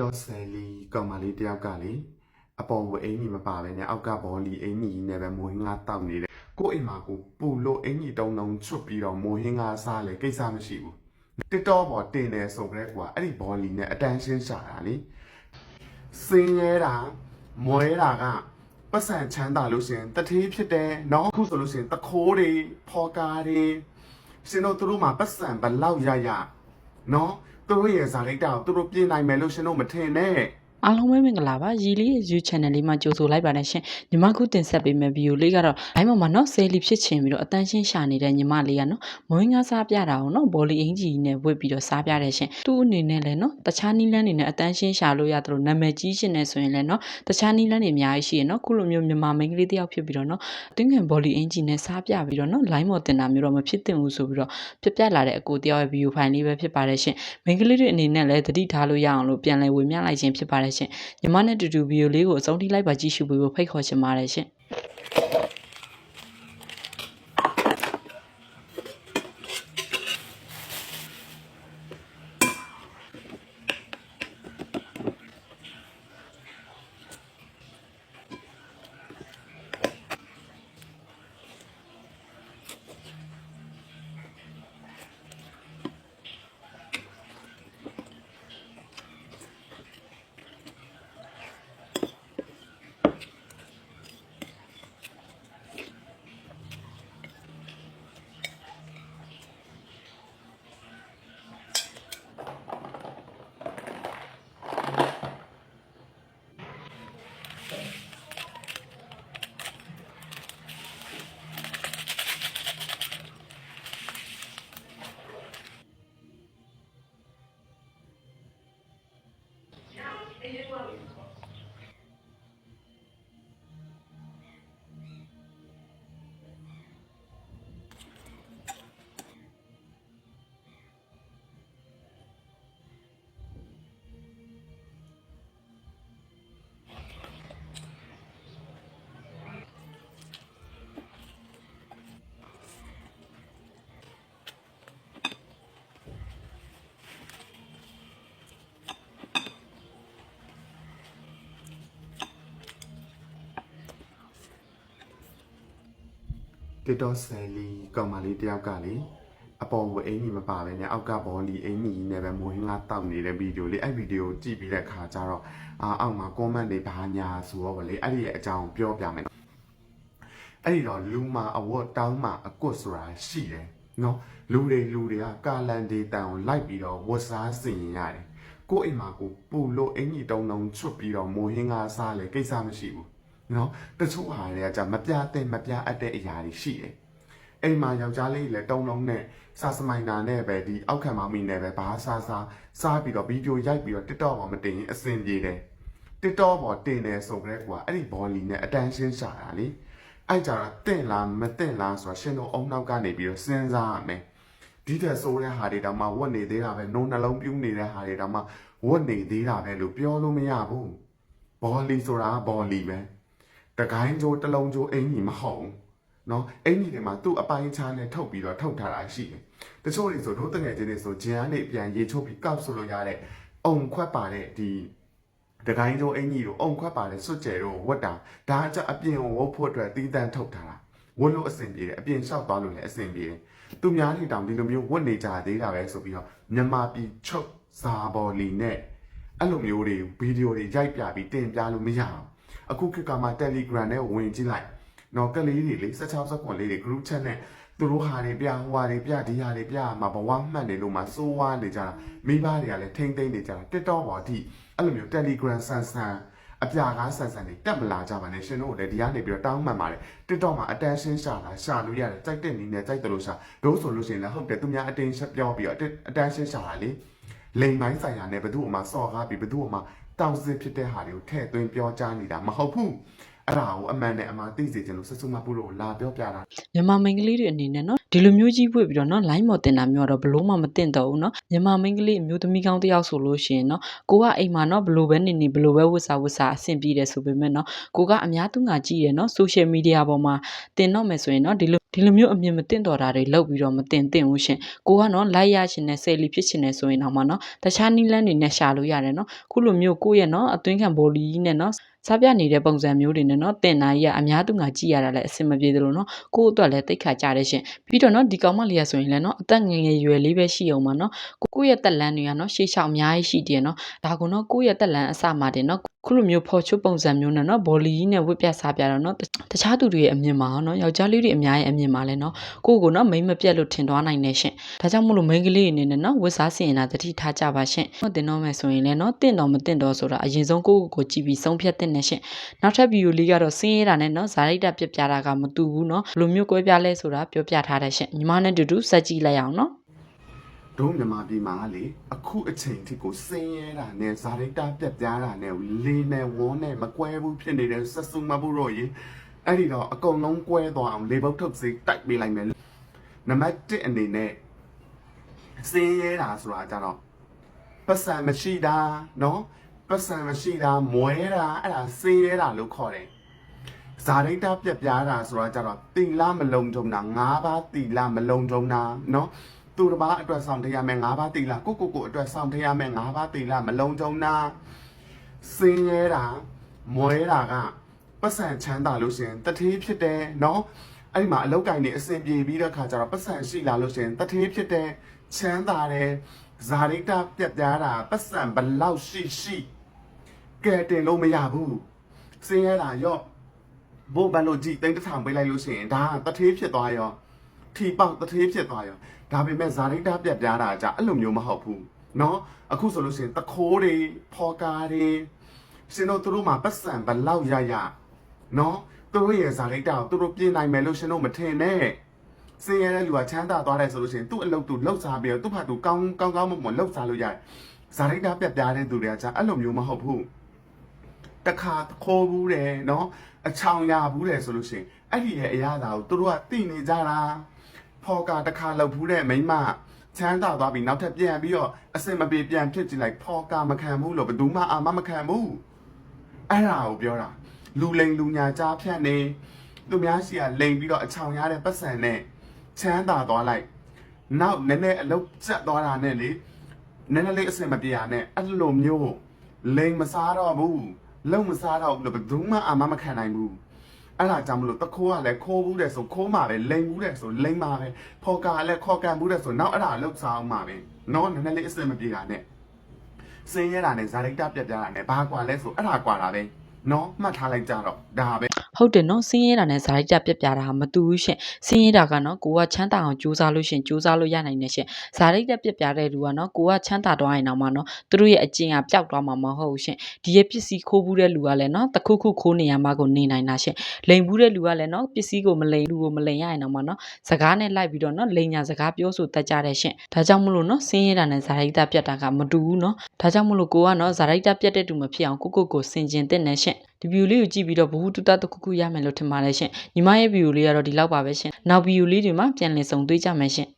တော့ဆယ်လီကောင်မလေးတယောက်ကလေအပေါ်ကိုအင်ကြီးမပါပဲနဲ့အောက်ကဘောလီအင်ကြီးနဲ့ပဲမိုးဟင်းကားတောက်နေတယ်ကိုယ့်အိမ်မှာကိုပူလို့အင်ကြီးတုံတုံချွတ်ပြီးတော့မိုးဟင်းကားစားလေကိစ္စမရှိဘူးတစ်တော့ပေါ်တင်တယ်ဆိုကြဲကွာအဲ့ဒီဘောလီနဲ့အတန်းရှင်းရှာတာလေစင်းရဲတာမွဲတာကပတ်စံချမ်းသာလို့ရှရင်တထေးဖြစ်တယ်နောက်အခုဆိုလို့ရှရင်တခိုးတွေဖော်ကားတွေရှင်တို့သူတို့မှာပတ်စံဘလောက်ရရနော်သူ တို့ရဲ့ဇာတိတ်တာကိုသူတို့ပြင်နိုင်မယ်လို့ရှင်တို့မထင်နဲ့ အားလုံးပဲမင်္ဂလာပါရီလေးရဲ့ YouTube channel လေးမှာကြိုဆိုလိုက်ပါတယ်ရှင်ညီမခုတင်ဆက်ပေးမယ့်ဗီဒီယိုလေးကတော့အိုင်းမမှာနော်ဆယ်လီဖြစ်ချင်ပြီးတော့အတန်းရှင်းရှာနေတဲ့ညီမလေးကနော်မွေးငါစားပြတာကိုနော်ဘောလီအင်ဂျီနဲ့ဝတ်ပြီးတော့စားပြတယ်ရှင်သူ့အနေနဲ့လည်းနော်တခြားနီးလန်းတွေနဲ့အတန်းရှင်းရှာလို့ရတယ်လို့နာမည်ကြီးရှင်နေဆိုရင်လည်းနော်တခြားနီးလန်းတွေအများကြီးရှိရနော်ခုလိုမျိုးမြန်မာမိန်းကလေးတစ်ယောက်ဖြစ်ပြီးတော့နော်တင်းငင်ဘောလီအင်ဂျီနဲ့စားပြပြီးတော့နော် line မော်တင်တာမျိုးတော့မဖြစ်သင့်ဘူးဆိုပြီးတော့ပြပြလာတဲ့အကိုတယောက်ရဲ့ဗီဒီယိုဖိုင်လေးပဲဖြစ်ပါတယ်ရှင်မိန်းကလေးတွေအနေနဲ့လည်းသတိထားလို့ရအောင်လို့ပြန်လည်ဝေမျှလိုက်ခြင်းဖြစ်ပါတယ်ရှင်ညီမနဲ့တူတူဗီဒီယိုလေးကိုအဆုံးထိလိုက်ပါကြည့်ရှုပေးဖို့ဖိတ်ခေါ်ချင်ပါတယ်ရှင် করবে တစ်တော့ဆယ်လီကောင်မလေးတယောက်ကလေအပေါ်ကိုအင်ကြီးမပါပဲနဲ့အောက်ကဘောလီအင်ကြီးနဲ့ပဲမိုးဟင်းကားတောက်နေတဲ့ဗီဒီယိုလေးအဲ့ဗီဒီယိုကြည့်ပြီးတဲ့ခါကျတော့အာအောက်မှာ comment တွေဘာညာဆိုတော့ဗလေအဲ့ဒီရဲ့အကြောင်းပြောပြမယ်အဲ့ဒီတော့လူမာအဝတ်တောင်းမှာအကွတ်ဆိုတာရှိတယ်နော်လူတွေလူတွေကကာလန်ဒေတန်ကိုလိုက်ပြီးတော့ဝတ်စားစင်ရင်ရတယ်ကိုယ့်အိမ်မှာကိုပူလို့အင်ကြီးတုံတုံချွတ်ပြီးတော့မိုးဟင်းကားစားလေကိစ္စမရှိဘူး နော်တချို့ဟာတွေကじゃမပြတဲ့မပြအပ်တဲ့အရာတွေရှိတယ်အိမ်မှာယောက်ျားလေးလည်းတုံလုံးနဲ့စားစမိုင်နာနဲ့ပဲဒီအောက်ခံမောင်မီနဲ့ပဲဘာစားစားစားပြီးတော့ဗီဒီယိုရိုက်ပြီးတော့ TikTok ပေါ်မတင်ရင်အဆင်ပြေတယ် TikTok ပေါ်တင်တယ်ဆိုကြဲကွာအဲ့ဒီဘောလီနဲ့အတန်းရှင်းရှာတာလေအဲ့ကြတော့တင့်လားမတင့်လားဆိုတာရှင်တို့အုံနောက်ကနေပြီးတော့စဉ်းစားရမယ်ဒီတဲ့ဆိုးတဲ့ဟာတွေတောင်မှဝတ်နေသေးတာပဲနှုံနှလုံးပြူးနေတဲ့ဟာတွေတောင်မှဝတ်နေသေးတာပဲလို့ပြောလို့မရဘူးဘောလီဆိုတာကဘောလီပဲ တကိုင်းကျိုးတစ်လုံးကျိုးအင်ကြီးမဟုတ်ဘူးနော်အင်ကြီးတွေမှာသူ့အပိုင်းချားနဲ့ထုတ်ပြီးတော့ထုတ်ထားတာရှိတယ်တချို့တွေဆိုတို့တငယ်ချင်းတွေဆိုဂျန်ကနေပြန်ရေချိုးပြီးကောက်ဆိုလို့ရတဲ့အုံခွက်ပါတဲ့ဒီတကိုင်းကျိုးအင်ကြီးတို့အုံခွက်ပါတဲ့စွတ်ကျဲတို့ဝတ်တာဒါကကြအပြင်ကိုဝတ်ဖို့အတွက်တီးတန့်ထုတ်ထားတာဝတ်လို့အဆင်ပြေတယ်အပြင်လျှောက်သွားလို့လည်းအဆင်ပြေတယ်သူများတွေတောင်ဒီလိုမျိုးဝတ်နေကြသေးတာပဲဆိုပြီးတော့မြန်မာပြည်ချုပ်စာပေါ်လီနဲ့အဲ့လိုမျိုးတွေဗီဒီယိုတွေရိုက်ပြပြီးတင်ပြလို့မရအောင် အခုခေတ်ကမှ Telegram နဲ့ဝင်ကြည့်လိုက်နော်ကလေးတွေလေ16စက္ကွန်လေးတွေ group chat နဲ့သူတို့ဟာတွေပြဟိုဟာတွေပြဒီဟာတွေပြမှာဘဝမှတ်နေလို့မှစိုးဝါးနေကြတာမိဘတွေကလည်းထိမ့်သိမ့်နေကြတာ TikTok ပေါ်အထိအဲ့လိုမျိုး Telegram ဆန်ဆန်အပြာကားဆန်ဆန်တွေတက်မလာကြပါနဲ့ရှင်တို့လည်းဒီကနေပြီးတော့တောင်းမှန်ပါတယ် TikTok မှာ attention ရှာတာရှာလို့ရတယ်ကြိုက်တဲ့နည်းနဲ့ကြိုက်တယ်လို့ရှာတို့ဆိုလို့ရှိရင်လည်းဟုတ်တယ်သူများ attention ပြောပြီးတော့ attention ရှာတာလေလိန်ပိုင်းဆိုင်ရာနဲ့ဘယ်သူ့မှစော်ကားပြီးဘယ်သူ့မှ တောင်းစစ်ဖြစ်တဲ့ဟာတွေကိုထည့်သွင်းပြောကြားနေတာမဟုတ်ဘူးအဲ့ဒါကိုအမှန်နဲ့အမှန်သိစေချင်လို့ဆက်စုမပုလို့လာပြောပြတာမြန်မာမိန်းကလေးတွေအနေနဲ့နော် ဒီလိုမျိုးကြီးပွေပြီးတော့နော် line မော်တင်တာမျိုးကတော့ဘလို့မှမတင်တော့ဘူးနော်မြန်မာမိန်းကလေးအမျိုးသမီးကောင်းတစ်ယောက်ဆိုလို့ရှိရင်နော်ကိုကအိမ်မှာနော်ဘလို့ပဲနေနေဘလို့ပဲဝတ်စားဝတ်စားအဆင်ပြေတယ်ဆိုပေမဲ့နော်ကိုကအများသူငါကြည့်ရနော် social media ပေါ်မှာတင်တော့မယ်ဆိုရင်နော်ဒီလိုဒီလိုမျိုးအမြင်မတင်တော်တာတွေလောက်ပြီးတော့မတင်သင့်ဘူးရှင်ကိုကနော်လိုက်ရရှင်နဲ့ဆယ်လီဖြစ်ရှင်နဲ့ဆိုရင်တော့မနော်တခြားနီးလန်းတွေနဲ့ရှာလို့ရတယ်နော်ခုလိုမျိုးကိုယ့်ရဲ့နော်အသွင်းခံဘောလီကြီးနဲ့နော် စားပြနေတဲ့ပုံစံမျိုးတွေနဲ့နော်တင်နာကြီးကအများသူငါကြည့်ရတာလည်းအဆင်မပြေသလိုနော်ကိုယ့်အတွက်လည်းတိတ်ခါကြတဲ့ရှင်ပြီးတော့နော်ဒီကောင်မလေးရဆိုရင်လည်းနော်အသက်ငယ်ငယ်ရွယ်လေးပဲရှိအောင်ပါနော်ကိုယ့်ရဲ့တက်လန်းတွေကနော်ရှေးရှောက်အများကြီးရှိတယ်နော်ဒါကနော်ကိုယ့်ရဲ့တက်လန်းအစမှတင်နော် ခုလိုမျိုးဖော်ချုပ်ပုံစံမျိုးနဲ့နော်ဘောလီကြီးနဲ့ဝတ်ပြတ်စားပြတော့နော်တခြားသူတွေရဲ့အမြင်မှာနော်ယောက်ျားလေးတွေအများရဲ့အမြင်မှာလည်းနော်ကိုယ့်ကိုနော်မိမ့်မပြတ်လို့ထင်သွားနိုင်နေရှင်ဒါကြောင့်မို့လို့မိန်းကလေးအနေနဲ့နော်ဝတ်စားစီရင်တာတတိထားကြပါရှင်ဟုတ်တင်တော့မယ်ဆိုရင်လည်းနော်တင့်တော်မတင့်တော်ဆိုတာအရင်ဆုံးကိုယ့်ကိုယ်ကိုကြည့်ပြီးဆုံးဖြတ်တဲ့နဲ့ရှင်နောက်ထပ်ဗီဒီယိုလေးကတော့စင်းရဲတာနဲ့နော်ဇာရိတ်တာပြပြတာကမတူဘူးနော်ဘယ်လိုမျိုးကွဲပြားလဲဆိုတာပြောပြထားတဲ့ရှင်ညီမနဲ့တူတူစက်ကြည့်လိုက်အောင်နော် တို့မြန်မာပြည်မှာလေအခုအချိန်ထိကိုစင်းရဲတာနဲ့ဇာတိတာပြက်ပြားတာနဲ့လေးနဲ့ဝန်းနဲ့မကွဲဘူးဖြစ်နေတဲ့ဆက်စုမဘူးတော့ရေအဲ့ဒီတော့အကုန်လုံးကွဲသွားအောင်လေပုတ်ထုတ်စေးတိုက်ပေးလိုက်မယ်နံပါတ်1အနေနဲ့စင်းရဲတာဆိုတာကြတော့ပတ်စံမရှိတာเนาะပတ်စံမရှိတာမွဲတာအဲ့ဒါစင်းရဲတာလို့ခေါ်တယ် ဇာတိတာပြက်ပြားတာဆိုတာကြတော့တီလာမလုံထုံတာ၅ပါးတီလာမလုံထုံတာเนาะ သူတစ်ပါးအတွက်ဆောင်ထရမယ်၅ပါးတီလာကိုကိုကိုအတွက်ဆောင်ထရမယ်၅ပါးတီလာမလုံထုံတာစင်းရဲတာမွဲတာကပတ်စံချမ်းသာလို့ရှရင်တထေးဖြစ်တယ်เนาะအဲ့ဒီမှာအလောက်ကင်နေအစင်ပြေပြီးတဲ့ခါကျတော့ပတ်စံရှိလာလို့ရှရင်တထေးဖြစ်တယ်ချမ်းသာတယ်ဇာတိတာပြက်ပြားတာပတ်စံဘလောက်ရှိရှိကဲတင်လို့မရဘူးစင်းရဲတာရော့ ဘို့ဘန်လို့ကြည်တိတ်တစ်ထောင်ပေးလိုက်လို့ရှိရင်ဒါကတထေးဖြစ်သွားရော ထီပေါက်တထေးဖြစ်သွားရောဒါပေမဲ့ဇာတိတာပြက်ပြားတာကြအဲ့လိုမျိုးမဟုတ်ဘူးเนาะအခုဆိုလို့ရှိရင်တခိုးတွေဖော်ကားတွေရှင်တို့သူတို့မှာပတ်စံဘလောက်ရရเนาะသူတို့ရဲ့ဇာတိတာကိုသူတို့ပြင်နိုင်မယ်လို့ရှင်တို့မထင်နဲ့စင်ရတဲ့လူကချမ်းသာသွားတယ်ဆိုလို့ရှိရင်သူ့အလုပ်သူလှုပ်စားပြီးတော့သူ့ဘာသူကောင်းကောင်းကောင်းမွန်မွန်လှုပ်စားလို့ရတယ်ဇာတိတာပြက်ပြားတဲ့သူတွေကကြအဲ့လိုမျိုးမဟုတ်ဘူး တခါခိုးဘူးတယ်နော်အချောင်ရဘူးတယ်ဆိုလို့ရှိရင်အဲ့ဒီရဲ့အရာသာကိုသူတို့ကသိနေကြတာ ဖော်ကတခါလောက်ဘူးတဲ့မိန်းမချမ်းသာသွားပြီးနောက်ထပ်ပြန်ပြီးတော့အစင်မပြေပြန်ဖြစ်ကြည့်လိုက်ဖော်ကမခံဘူးလို့ဘယ်သူမှအာမမခံဘူးအဲ့ဒါကိုပြောတာလူလိန်လူညာကြားဖြတ်နေသူများရှိကလိန်ပြီးတော့အချောင်ရတဲ့ပတ်စံနဲ့ချမ်းသာသွားလိုက်နောက်နည်းနည်းအလုတ်ကျက်သွားတာနဲ့လေနည်းနည်းလေးအဆင်မပြေရနဲ့အဲ့လိုမျိုးလိန်မစားတော့ဘူးလုံမစားတော့ဘူးလို့ဘယ်သူမှအာမမခံနိုင်ဘူး အဲ့ဒါကြောင့်မလို့တခိုးကလည်းခိုးဘူးတဲ့ဆိုခိုးမှာပဲလိန်ဘူးတဲ့ဆိုလိန်မှာပဲဖော်ကလည်းခေါ်ကန်ဘူးတဲ့ဆိုနောက်အဲ့ဒါလှုပ်စားအောင်မှာပဲနော်နည်းနည်းလေးအဆင်မပြေတာနဲ့စင်းရတာနဲ့ဇာတိတပြက်ပြားတာနဲ့ဘာကွာလဲဆိုအဲ့ဒါကွာတာပဲနော်မှတ်ထားလိုက်ကြတော့ဒါပဲ ဟုတ်တယ်နော်စင်းရဲတာနဲ့ဇာတိတပြက်ပြတာဟာမတူဘူးရှင်စင်းရဲတာကနော်ကိုကချမ်းသာအောင်ကြိုးစားလို့ရှင်ကြိုးစားလို့ရနိုင်တယ်ရှင်ဇာတိတပြက်ပြတဲ့လူကနော်ကိုကချမ်းသာသွားရင်တော့မှနော်သူတို့ရဲ့အကျင့်ကပျောက်သွားမှာမဟုတ်ဘူးရှင်ဒီရဲ့ပစ္စည်းခိုးဘူးတဲ့လူကလည်းနော်တခုခုခိုးနေရမှာကိုနေနိုင်တာရှင်လိန်ဘူးတဲ့လူကလည်းနော်ပစ္စည်းကိုမလိန်လူကိုမလိန်ရရင်တော့မှနော်စကားနဲ့လိုက်ပြီးတော့နော်လိန်ညာစကားပြောဆိုတတ်ကြတဲ့ရှင်ဒါကြောင့်မလို့နော်စင်းရဲတာနဲ့ဇာတိတပြက်တာကမတူဘူးနော်ဒါကြောင့်မလို့ကိုကနော်ဇာတိတပြက်တဲ့သူမဖြစ်အောင်ကိုကိုကိုစင်ကျင်တဲ့နဲ့ရှင် ဒီဗီဒီယိုလေးကိုကြည့်ပြီးတော့ဘ ഹു တူတာတစ်ခုခုရမယ်လို့ထင်ပါတယ်ရှင်ညီမရဲ့ဗီဒီယိုလေးကတော့ဒီလောက်ပါပဲရှင်နောက်ဗီဒီယိုလေးတွေမှာပြန်လည်ဆုံတွေ့ကြမယ်ရှင်